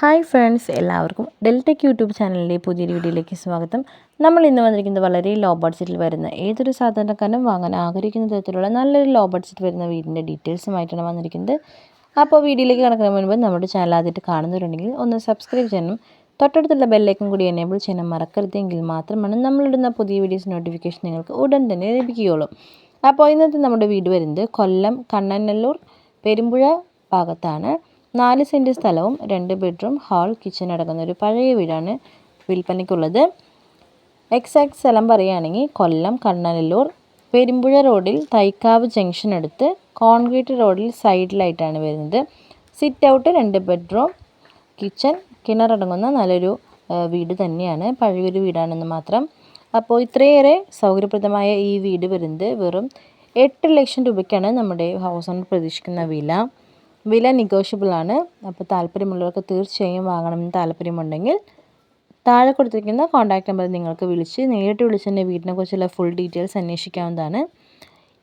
Hi friends എല്ലാവർക്കും ഡെൽറ്റക് YouTube ചാനലിന്റെ പുതിയൊരു വീഡിയോയിലേക്ക് സ്വാഗതം. നമ്മൾ ഇന്ന് വന്നിരിക്കുന്നത് വളരെ ലോ ബഡ്ജറ്റിൽ വരുന്ന ഏതൊരു സാധാരണക്കാരനും വാങ്ങാൻ ആഗ്രഹിക്കുന്ന തരത്തിലുള്ള നല്ലൊരു ലോ ബഡ്ജറ്റ് വരുന്ന വീടിന്റെ ഡീറ്റെയിൽസുമായിട്ടാണ് വന്നിരിക്കുന്നത്. അപ്പോൾ വീഡിയോയിലേക്ക് കടക്കുന്ന മുൻപ് നമ്മുടെ ചാനൽ ആദ്യമായിട്ട് കാണുന്നവരുണ്ടെങ്കിൽ ഒന്ന് സബ്സ്ക്രൈബ് ചെയ്യണം. തൊട്ടടുത്തുള്ള ബെല്ലേക്കും കൂടി എനേബിൾ ചെയ്യാൻ മറക്കരുതെങ്കിൽ മാത്രമാണ് നമ്മളിടുന്ന പുതിയ വീഡിയോസ് നോട്ടിഫിക്കേഷൻ നിങ്ങൾക്ക് ഉടൻ തന്നെ ലഭിക്കുകയുള്ളൂ. അപ്പോൾ ഇന്നത്തെ നമ്മുടെ വീട് വരുന്നത് കൊല്ലം കണ്ണനല്ലൂർ പെരുമ്പുഴ ഭാഗത്താണ്. നാല് സെന്റ് സ്ഥലവും രണ്ട് ബെഡ്റൂം ഹാൾ കിച്ചൺ അടങ്ങുന്ന ഒരു പഴയ വീടാണ് വിൽപ്പനയ്ക്കുള്ളത്. എക്സാക്ട് സ്ഥലം പറയുകയാണെങ്കിൽ കൊല്ലം കണ്ണനല്ലൂർ പെരുമ്പുഴ റോഡിൽ തൈക്കാവ് ജംഗ്ഷൻ അടുത്ത് കോൺക്രീറ്റ് റോഡിൽ സൈഡിലായിട്ടാണ് വരുന്നത്. സിറ്റ് ഔട്ട് രണ്ട് ബെഡ്റൂം കിച്ചൺ കിണറടങ്ങുന്ന നല്ലൊരു വീട് തന്നെയാണ്. പഴയൊരു വീടാണെന്ന് മാത്രം. അപ്പോൾ ഇത്രയേറെ സൗകര്യപ്രദമായ ഈ വീട് വരുന്നത് വെറും എട്ട് ലക്ഷം രൂപയ്ക്കാണ് നമ്മുടെ ഹൗസ് ഓണർ പ്രതീക്ഷിക്കുന്ന വില. വില നെഗോഷ്യബിൾ ആണ്. അപ്പോൾ താല്പര്യമുള്ളവർക്ക് തീർച്ചയായും വാങ്ങണമെന്ന് താല്പര്യമുണ്ടെങ്കിൽ താഴെ കൊടുത്തിരിക്കുന്ന കോൺടാക്ട് നമ്പർ നിങ്ങൾക്ക് വിളിച്ച് നേരിട്ട് വിളിച്ച് തന്നെ വീടിനെക്കുറിച്ചുള്ള ഫുൾ ഡീറ്റെയിൽസ് അന്വേഷിക്കാവുന്നതാണ്.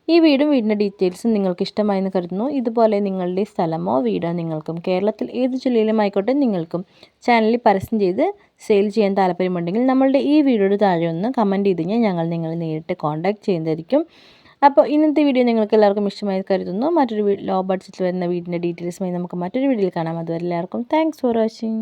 ഈ വീടും വീടിന്റെ ഡീറ്റെയിൽസും നിങ്ങൾക്ക് ഇഷ്ടമായെന്ന് കരുതുന്നു. ഇതുപോലെ നിങ്ങളുടെ സ്ഥലമോ വീടോ നിങ്ങൾക്കും കേരളത്തിൽ ഏത് ജില്ലയിലും ആയിക്കോട്ടെ നിങ്ങൾക്കും ചാനലിൽ പരസ്യം ചെയ്ത് സെയിൽ ചെയ്യാൻ താല്പര്യമുണ്ടെങ്കിൽ നമ്മളുടെ ഈ വീഡിയോയുടെ താഴെ ഒന്ന് കമന്റ് ചെയ്ത് കഴിഞ്ഞാൽ ഞങ്ങൾ നിങ്ങളെ നേരിട്ട് കോൺടാക്ട് ചെയ്യുന്നതായിരിക്കും. അപ്പോൾ ഇന്നത്തെ വീഡിയോ നിങ്ങൾക്ക് എല്ലാവർക്കും ഇഷ്ടമായി കരുതുന്നു. മറ്റൊരു ലോ ബഡ്ജറ്റിൽ വരുന്ന വീടിന്റെ ഡീറ്റെയിൽസുമായി നമുക്ക് മറ്റൊരു വീഡിയോയിൽ കാണാം. അതുവരെ എല്ലാവർക്കും താങ്ക്സ് ഫോർ വാച്ചിങ്